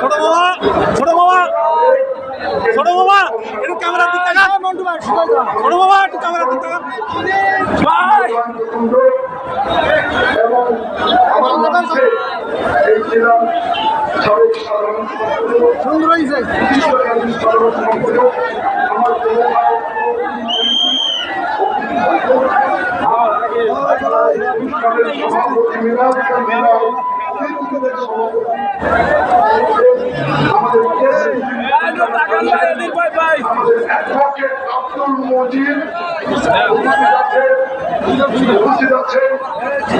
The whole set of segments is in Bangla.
ছোট বাবা ছোট বাবা ছোট বাবা একটু ক্যামেরার দিক তাকান মন্টু ভাই সবাই যান। ছোট বাবা একটু ক্যামেরার দিক তাকান ভাই এবং আমার মঞ্চে এই ছিলাম সাবেক সাধারণ সম্পাদক, সুন্দর হয়েছে বিশ্বকালীন সাধারণ সম্পাদক, আমার অনুষ্ঠানের সভাপতি মিনাজ কামিলা, অতিথিদের সভাপতি, আমাদের আব্দুল মজিদ উপস্থিত আছেন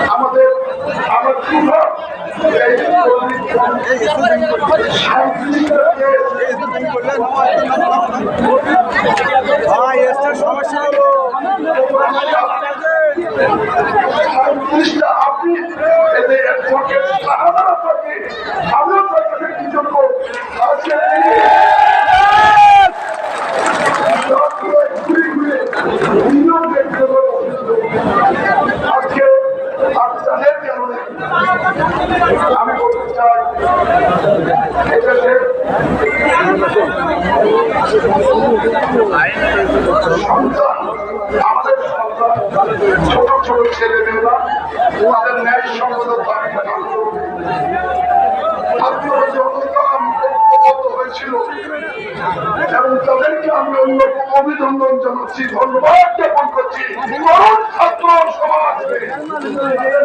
আমাদের আমার সমস্যা হলো আপনি আজকে তিনি সবগুলোয় ঘুরে ঘুরে নিজেও দেখতে পাবো। আজকে আপনাদের কারণে আমি বলতে চাই এদেশে সন্তান আমাদের সন্তান ছোট ছোট ছেলেমেয়েরা তাদের ন্যায় সঙ্গত দাবি আপনারা জনতা ঐক্যবদ্ধ হয়েছিল এবং তাদেরকে আমি অন্যরকম অভিনন্দন জানাচ্ছি ধন্যবাদ জ্ঞাপন করছি তরুণ ছাত্র সমাজ আমরা ছাত্র জনতা বিপ্লব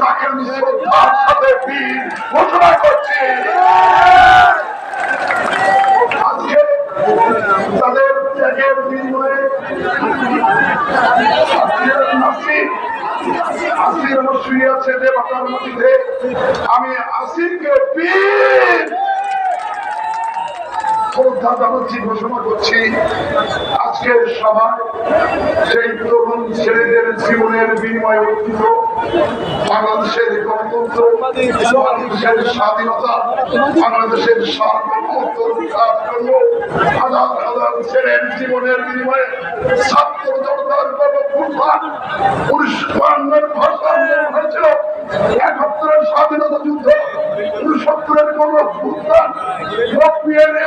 তাকে শ্রদ্ধার বীর ঘোষণা করছি। তাদের ত্যাগের বিনিময়ে আসির আমার শুয়ে আছে দেবতার মধ্যে, আমি আসিরকে বীর শ্রদ্ধা জানাচ্ছি ঘোষণা করছি। আজকের সভায় সেই তরুণ ছেলেদের জীবনের বিনিময়ে অর্জিত বাংলাদেশের গণতন্ত্র, বাংলাদেশের স্বাধীনতা, বাংলাদেশের সার্বভৌমত্ব রক্ষার ভাষা হয়েছিল স্বাধীনতা যুদ্ধ উনসত্তরের যুদ্ধ আন্দোলন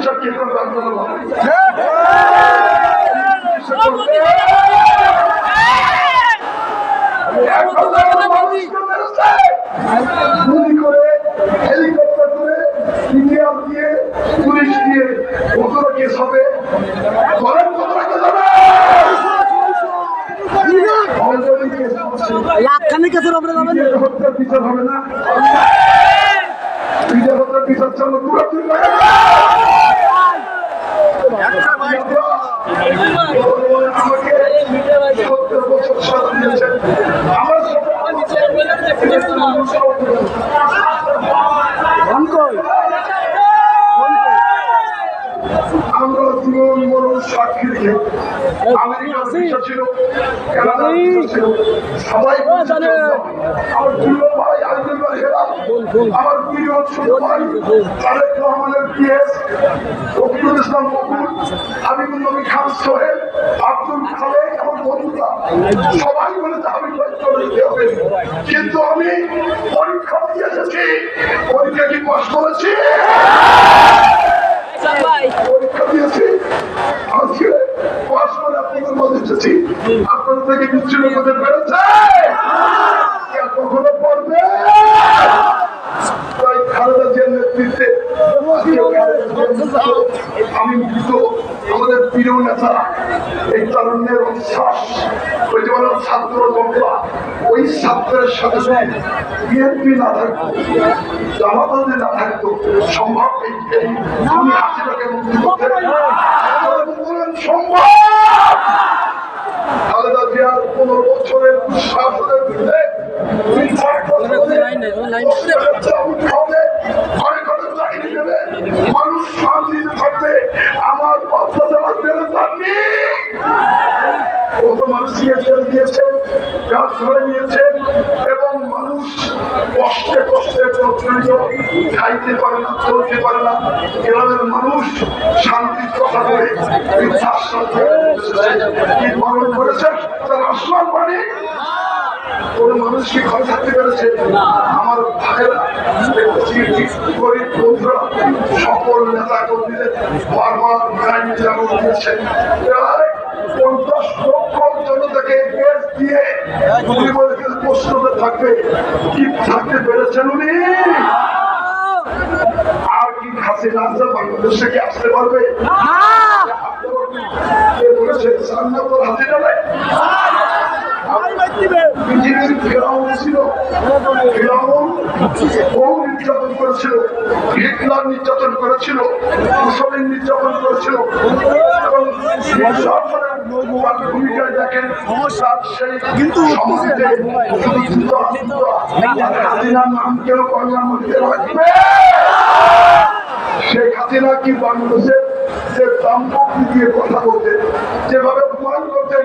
চিকিৎসা কে করবে আপনারা বলেন? চিকিৎসা করবে। এক হাজার মানুষকে মেরেছে। গুলি করে হেলিকপ্টার করে ইন্ডিয়ান দিয়ে পুলিশ দিয়ে কতটা কেস হবে কতটা কেস যাবেন হত্যার বিচার হবে না নিজের হত্যার বিচার চলো পুরোপুরি লাগে না। আমাকে সত্তর বছর সাথে দিয়েছেন আমার সাথে অঙ্কল আমরা জীবন মরণ সাক্ষী রেখে ছিল ছিল। সবাই। আমার প্রিয় ভাই আইজুল ভাই হেরা আমার প্রিয় ছোট ভাই তারেক রহমানের পিএস রফিকুল ইসলাম মকুল হাবিবুল নবী খান সোহেল আব্দুল খালেক আমার বন্ধুরা। সবাই বলে হবে কিন্তু আমি পরীক্ষা দিয়ে এসেছি পরীক্ষা কি পাশ করেছি? পরীক্ষা দিয়েছি আজকে পাশ করে আপনাদের মধ্যে এসেছি আপনাদের থেকে বিচ্ছিন্ন করতে পেরেছে কখনো পড়বে তাই খালেদা আমি আমাদের প্রিয় নেতা এই তারুণ্যের উচ্ছ্বাস ওই যে বলো ছাত্র জনতা ওই ছাত্রের সাথে বিএনপি না থাকতো জামাত যদি না থাকতো সম্ভব এই এই আমি হাসিটাকে মুক্তি করতে। সম্ভব! খালেদা জিয়ার পনেরো বছরের শাসনের বিরুদ্ধে। দেবে, মানুষ শান্তিতে থাকবে আমার বেড়ে কত মানুষ ছেড়ে দিয়েছেন গাছ ধরে নিয়েছেন এবং মানুষ কষ্টে কষ্টে প্রচলিত খাইতে পারে না চলতে পারে না। গ্রামের মানুষ শান্তির কি করেছেন পানি কোন মানুষ কি ঘরে থাকতে পেরেছে? আমার ভাইরা গরিব বন্ধুরা সকল নেতা কর্মীদের বারবার গাড়ি যেমন দিয়েছেন প্রায় পঞ্চাশ লক্ষ জনতাকে গ্যাস দিয়ে প্রশ্নতে থাকবে। কি থাকতে পেরেছেন উনি? আর কি হাসিনা বাংলাদেশে কি আসতে পারবে? বলেছে হাসিনা নাই? পৃথিবীর ফেরাউন ছিল ফেরাউন বহু নির্যাতন করেছিল হিটলার নির্যাতন করেছিল মুসলিম নির্যাতন করেছিল। এবং ভূমিকায় দেখেন তার সেই কিন্তু সমাজে শুধু জুতা জুতা হাসিনার নাম কেউ বাংলার মধ্যে রাখবে। শেখ হাসিনা কি বাংলাদেশের যে দাম্পত্য দিয়ে কথা বলতেন যেভাবে অপমান করতেন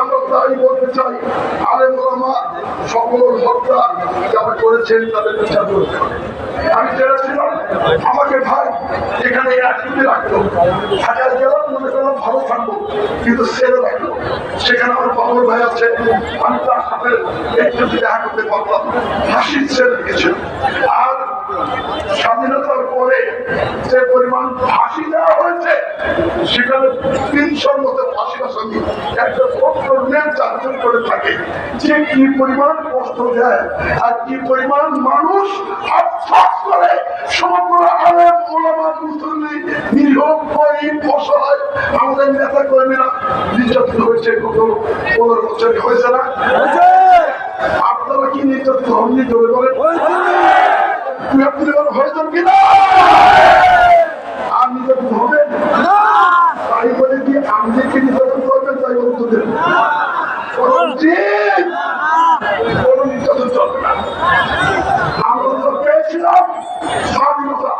আমরা তাই বলতে চাই, আলেম ওলামা সকল হত্যা যারা করেছেন তাদের বিচার করতে। আমি চেয়েছিলাম আমাকে ভাই, এখানে একদিকে রাখতো। ঢাকায় গেলাম, মনে করলাম ভালো থাকব, কিন্তু ছেড়ে রাখল সেখানে আমার বাবুর ভাই আছে, আমি তার সাথে একটু দেখা করতে পারলাম। হাসি ছেড়ে রেখেছিল আর স্বাধীনতার পরে যে পরিমাণ ফাঁসি দেওয়া হয়েছে সেখানে তিনশোর মতো ফাঁসি আসামি একটা চারজন করে থাকে। যে কি পরিমাণ কষ্ট দেয় আর কি পরিমাণ মানুষ আফসোস করে সমগ্র আলেম ওলামা মুসল্লি নিরীহ গরিব অসহায় আমাদের নেতা কর্মীরা নির্যাতিত হয়েছে পনেরো বছর হয়েছে না? আপনারা কি নির্যাতিত হননি জোরে বলেন? আপনি হয়েছেন কিনা আর নির্যাতিত হবেন তাই বলে কি আমাদেরকে নির্যাতন করবেন তাই তো দেবেন। কোন নির্যাতন চলবে না। আমরা তো পেয়েছিলাম স্বাধীনতা।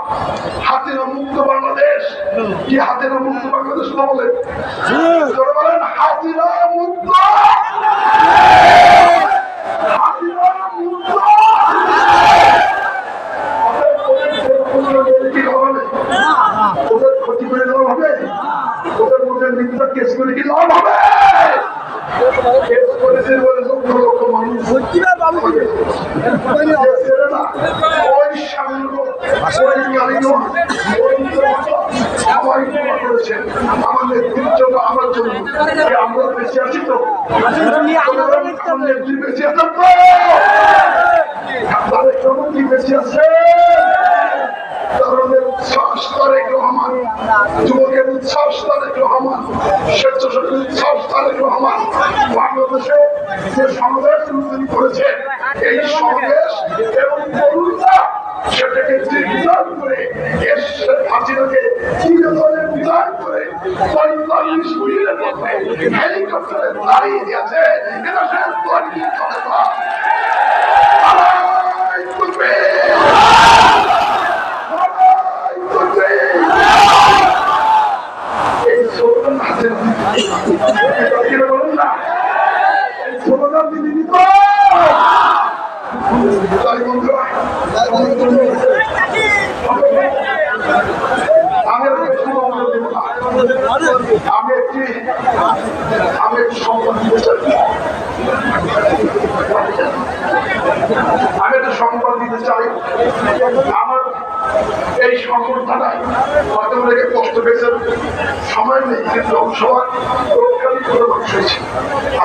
হাতের মুক্ত বাংলাদেশ। কি হাতের মুক্ত বাংলাদেশ না বলে জোরে বলেন হাতিরা মুক্ত হাতিরা মুক্ত ওদের কি হবে ওদের ক্ষতি করে দেওয়া হবে ওদের মধ্যে মিথ্যা কেস করে কি লাভ হবে কেস করেছে বলে লক্ষ লক্ষ মানুষ ছেড়ে না, ওই সামনে ওই কারিগর, ওই জনতা সবাই দোয়া করেছেন। আমার নেতৃত্বের জন্য, আমার জন্য। যে আমরা বেঁচে আছি তো? আমার নেত্রী বেঁচে আছেন তো? তারেক রহমান কি বেঁচে আছে? তরুণের উচ্ছ্বাস তারেক রহমান যুবকের উচ্ছ্বাস তারেক রহমান স্বেচ্ছাসেবীর উচ্ছ্বাস তারেক রহমান। বাংলাদেশে যে সমাবেশ তিনি করেছে, এই সমাবেশ এবং তরুণরা সেটাকে চিন্তান করে করে পঁয়তাল্লিশ মধ্যে হেলিকপ্টারে দাঁড়িয়ে দিয়েছে না। আলাই করবে এই স্লোগান বলুন আমি একটি আমি একটি সম্মান দিতে চাই। আমি একটা সংবাদ দিতে চাই। এই সংবর্ধনায় কষ্ট পেয়েছেন সময় নেই, কিন্তু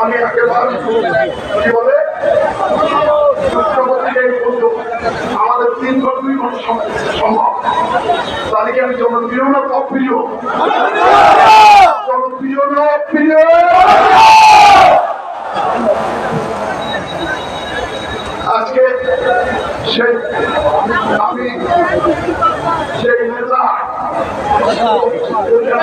আমি একেবারে কি বলে আমাদের তিন ঘণ্টা দুই ঘণ্টা সম্ভব। তাদেরকে আমি জনপ্রিয় না অপ্রিয়? জনপ্রিয় না অপ্রিয় আজকে সেই আমি সেই নেতা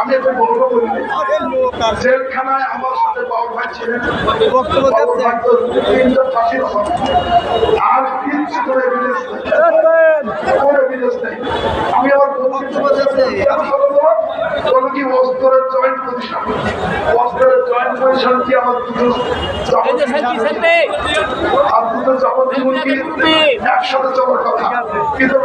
আমি একটা গল্প বলি জেলখানায় আমার সাথে বাবু ভাই ছিলেন। বক্তব্য। আর কিচ্ছু করে নেই। আমি আমার বক্তব্য কি অস্ত্রের জয়েন্ট পজিশন অস্ত্রের জয়েন্ট পজিশন কি আমার দুটো আর দুটো যাবতীয় কি একসাথে চলার কথা? কিন্তু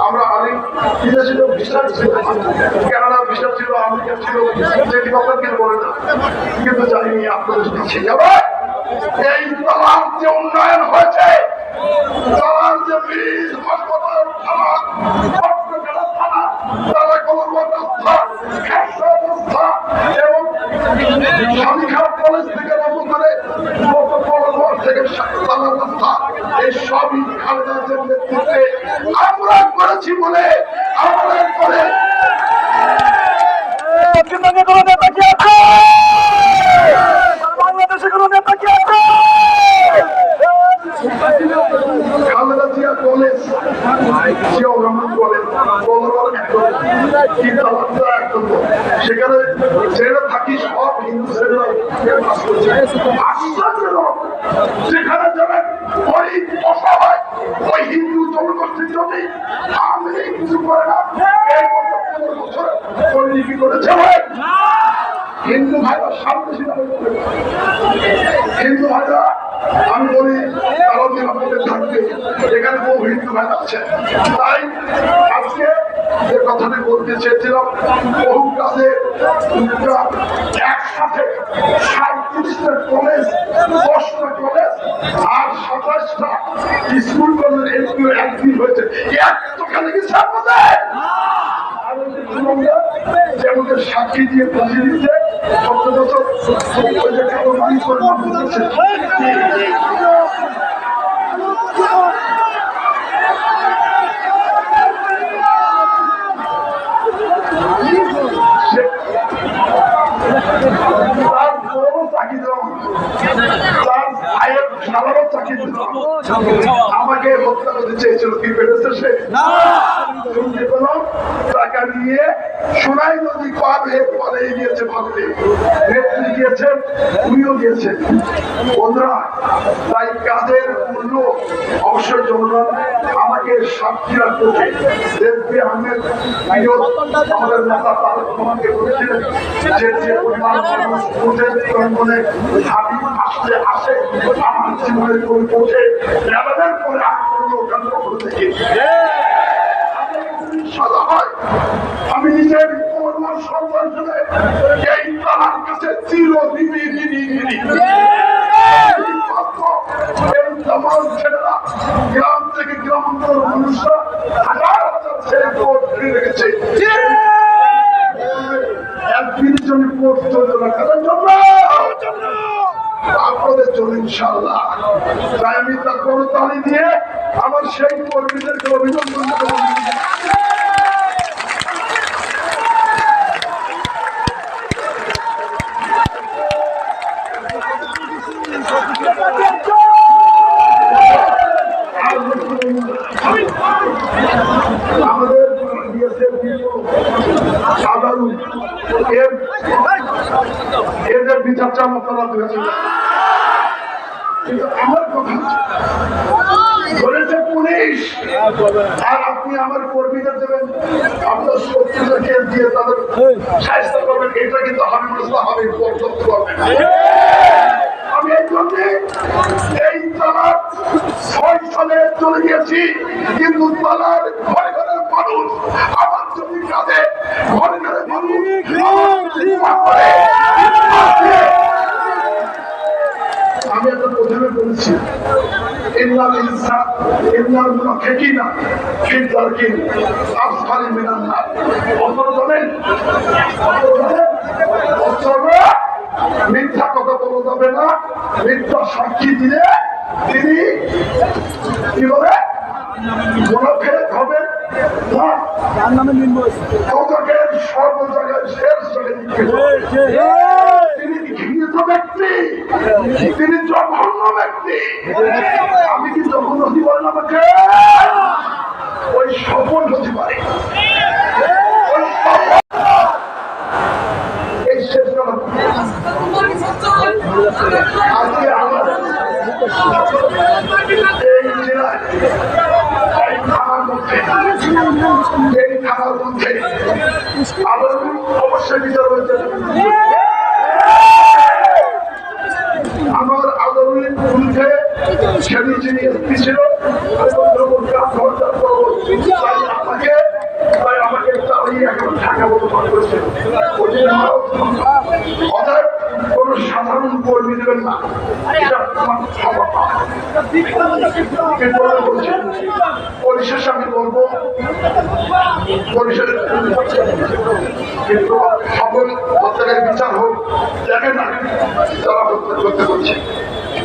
আমরা আগে বিদেশি লোক ভিসা ছিল কানাডা ভিসা ছিল আমেরিকা ছিল যেটি কথা বলে না কিন্তু জানি আপনাদের দিচ্ছে যাবে এই তলার উন্নয়ন হয়েছে তলার যে আমরা করেছি বলে আমরা করে পশ্চিমবঙ্গে কোনো নেতা কি আছে বাংলাদেশে কোনো নেতা কি আছে খালেদা জিয়া কলেজ জিয়াউর রহমান কলেজ বলবার একদম একদম সেখানে ছেলেরা থাকি সব হিন্দু সেখানে যাবেন ওই অসহায় হিন্দু জনগোষ্ঠীর জন্য আমি করে না। এই করেছে হিন্দু ভাইরা হিন্দু ভাইরা, আমি বলি তারাও নিরাপদে থাকবে। এখানে হিন্দু ভাই আছে। তাই আজকে যে কথাটি বলতে চেয়েছিলাম বহু কাজে একসাথে সাঁত্রিশটা কলেজ কলেজ স্কুল কলেজ একদিন হয়েছে এতখানি কি সাক্ষী দিয়ে বুঝিয়ে দিচ্ছে সত্য বছর করে নাম বলছে তার বড় চাকরি দেওয়া তার ভাইয়ের সাধারণ চাকরি দিলাম আমাকে হত্যা করতে চেয়েছিল কি পেরেছে সে? শুনতে পেলাম টাকা নিয়ে সোনাই নদী পরে গিয়েছে ভাবলে নেত্রী গিয়েছেন উনিও গিয়েছেন বন্ধুরা তাই কাজের জনগণ আমাকে সাক্ষী রাখতে বলেছিলেন যে হয়। আমি নিজের আমার সন্তান এই তাহার কাছে চির এই তামাম ছেলেরা গ্রাম থেকে ইনশাল্লাহ তাই আমি তার করতালি দিয়ে আমার সেই কর্মীদেরকে অভিনন্দন জানাই। আমাদের বিএসএফ সাধারণ এর এদের বিচারটা আপনারা দিয়েছেন কিন্তু আমার কথা হচ্ছে, বলেছে পুলিশ আর আপনি আমার কর্মীদের দেবেন আপনার শত্রুদেরকে দিয়ে তাদের সাহায্য করবেন এটা কিন্তু আমি মনে হবে বরদাস্ত করবেন না। আমি এই জন্য এই তালার ছয় সালে চলে গিয়েছি কিন্তু তালার ঘরে ঘরে মানুষ আমার জমি কাঁদে ঘরে ঘরে। আমি মিথ্যা কথা বলা যাবে না। মিথ্যা সাক্ষী দিলে তিনি কি বলে? মুনাফেক হবেন না যার নামে নিম্ন তোকে সর্ব জায়গায় শেষ। তিনি ঘৃণিত ব্যক্তি। তিনি জঘন্য ব্যক্তি। আমি কি জঘন্য না আমাকে? ওই সফল হতে পারে ওই সফল এই শেষ কথা আজকে আমার এই জেলায় এই থানার মধ্যে এই থানার মধ্যে আবার অবশ্যই বিচার হয়েছে আমার আদরণী পুরুষে সেদিন যিনি এসপি ছিল আমাকে আমাকে ঢাকা বলে করেছে সাধারণ কর্মী দেবেন না। এটা পরিশেষে আমি বলব পরিশেষে কিন্তু সকল হত্যাকারী বিচার হোক দেখেন না যারা হত্যা করতে করছে।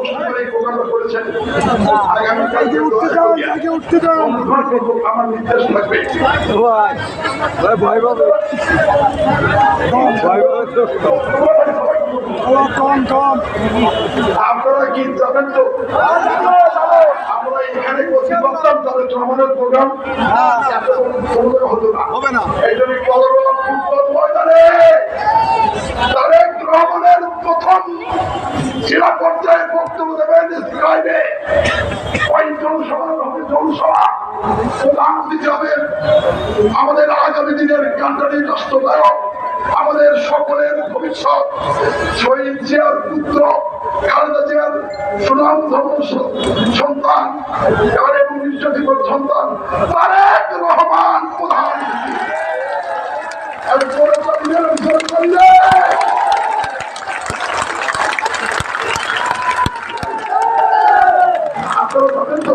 নেতৃত্ব করে প্রোগ্রামটা করেছেন আগামীকালকে উঠতে আমার নির্দেশ ভাই ভয় পাবে ভয় কম কম আপনারা কি যাবেন তো? আমরা এখানে করতে পারতাম তাদের ভ্রমণের প্রোগ্রাম হতো না। হবে না। এই জন্য ফুটবল ময়দানে তারেক রহমানের প্রথম জেলা পর্যায়ে বক্তব্য দেবেন স্কাইবে ওই জনসভা হবে জনসভা। আমাদের আগামী দিনের কান্ডারি রাষ্ট্রনায়ক আমাদের সকলের ভবিষ্যৎ। শহীদ জিয়ার পুত্র, খালেদা জিয়ার সুনাম, ধর্ম, সন্তান, এবার এবং নির্যাতিত সন্তান, তারেক রহমান প্রধান আর জোরে চালিয়ে, জোরে চালিয়ে। আপনারা যাবেন তো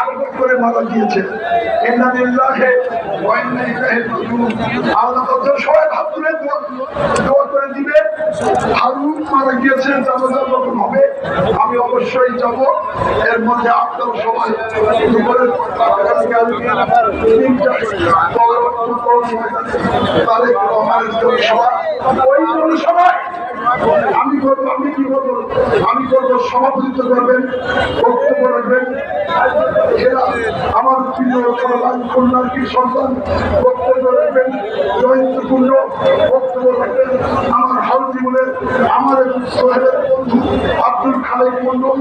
গিয়েছে। করে মারা হবে? আমি অবশ্যই যাব। এর মধ্যে আপনারা সবাই আমি করব, আমি কি করব? আমি করব সভাপতিত্ব করবেন, বক্তব্য রাখবেন। এরা আমার প্রিয় সন্তান কি সন্তান বক্তব্য রাখবেন জয়ন্তপূর্ণ বক্তব্য রাখবেন আমার হাল জীবনের আমার সোহেলের বন্ধু আব্দুল খালেক মন্ডল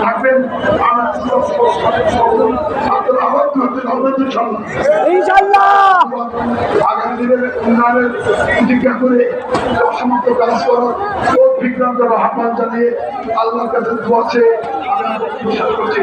থাকবেন আমার আব্দুল আহমদ ইনশাল্লাহ আগামী দিনের উন্নয়নের প্রতিজ্ঞা করে অসমাপ্ত কাজ করার বিক্রান্তর আহ্বান জানিয়ে আল্লাহর কাছে দোয়াছে আমি প্রচার করছি।